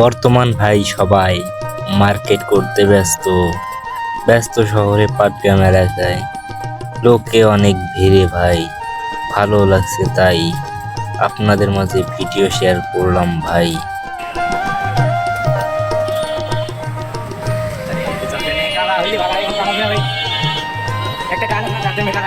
বর্তমান ভাই সবাই মার্কেট করতে ব্যস্ত। ব্যস্ত শহরে পাটগ্রাম এলাকায় লোকে অনেক ভিড়ে ভাই। ভালো লাগছে তাই আপনাদের মাঝে ভিডিও শেয়ার করলাম ভাই। একটা গান মেটা